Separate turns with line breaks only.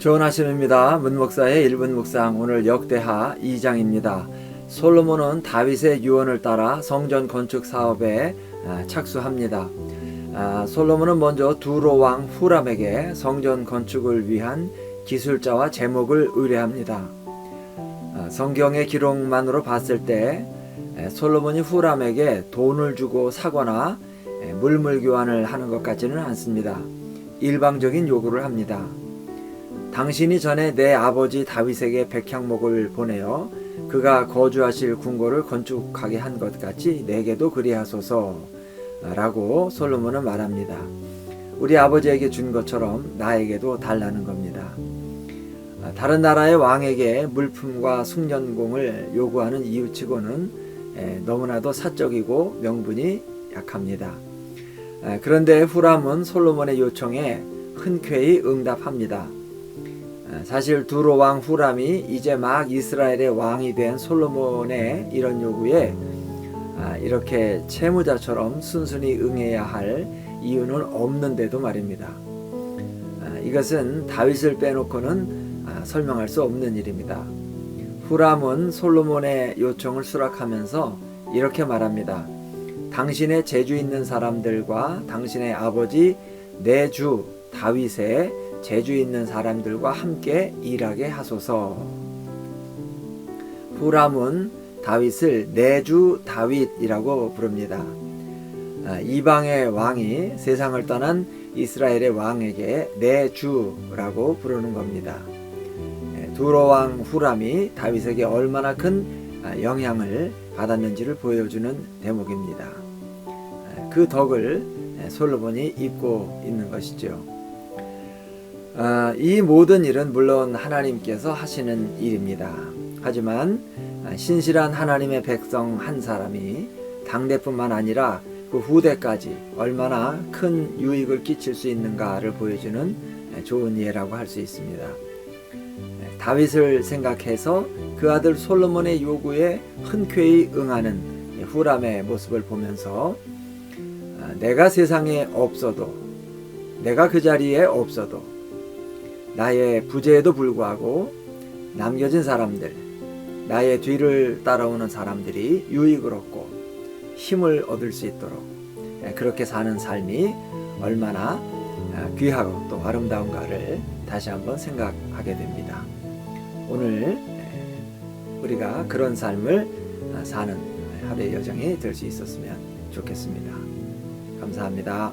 좋은 아침입니다. 문목사의 1분 묵상 오늘 역대하 2장입니다. 솔로몬은 다윗의 유언을 따라 성전 건축 사업에 아, 착수합니다. 아, 솔로몬은 먼저 두로 왕 후람에게 성전 건축을 위한 기술자와 제목을 의뢰합니다. 아, 성경의 기록만으로 봤을 때 에, 솔로몬이 후람에게 돈을 주고 사거나 에, 물물 교환을 하는 것 같지는 않습니다. 일방적인 요구를 합니다. 당신이 전에 내 아버지 다윗에게 백향목을 보내어 그가 거주하실 궁궐을 건축하게 한 것 같이 내게도 그리하소서 라고 솔로몬은 말합니다. 우리 아버지에게 준 것처럼 나에게도 달라는 겁니다. 아, 다른 나라의 왕에게 물품과 숙련공을 요구하는 이유치고는 에, 너무나도 사적이고 명분이 약합니다. 아, 그런데 후람은 솔로몬의 요청에 흔쾌히 응답합니다. 아, 사실 두로 왕 후람이 이제 막 이스라엘의 왕이 된 솔로몬의 이런 요구에 아, 이렇게 채무자처럼 순순히 응해야 할 이유는 없는데도 말입니다. 아, 이것은 다윗을 빼놓고는 아, 설명할 수 없는 일입니다. 후람은 솔로몬의 요청을 수락하면서 이렇게 말합니다. 당신의 재주 있는 사람들과 당신의 아버지 내 주 다윗의 재주 있는 사람들과 함께 일하게 하소서. 후람은 다윗을 내주 다윗이라고 부릅니다. 아, 이방의 왕이 세상을 떠난 이스라엘의 왕에게 내주라고 부르는 겁니다. 예, 두로 왕 후람이 다윗에게 얼마나 큰 아, 영향을 받았는지를 보여주는 대목입니다. 아, 그 덕을 예, 솔로몬이 입고 있는 것이죠. 아, 이 모든 일은 물론 하나님께서 하시는 일입니다. 하지만 아, 신실한 하나님의 백성 한 사람이 당대뿐만 아니라 그 후대까지 얼마나 큰 유익을 끼칠 수 있는가를 보여주는 좋은 예라고 할 수 있습니다. 다윗을 생각해서 그 아들 솔로몬의 요구에 흔쾌히 응하는 후람의 모습을 보면서 아, 내가 세상에 없어도 내가 그 자리에 없어도 나의 부재에도 불구하고 남겨진 사람들 나의 뒤를 따라오는 사람들이 유익을 얻고 힘을 얻을 수 있도록 예, 그렇게 사는 삶이 얼마나 아, 귀하고 또 아름다운가를 다시 한번 생각하게 됩니다. 오늘 예, 우리가 그런 삶을 아, 사는 하루의 여정이 될 수 있었으면 좋겠습니다. 감사합니다.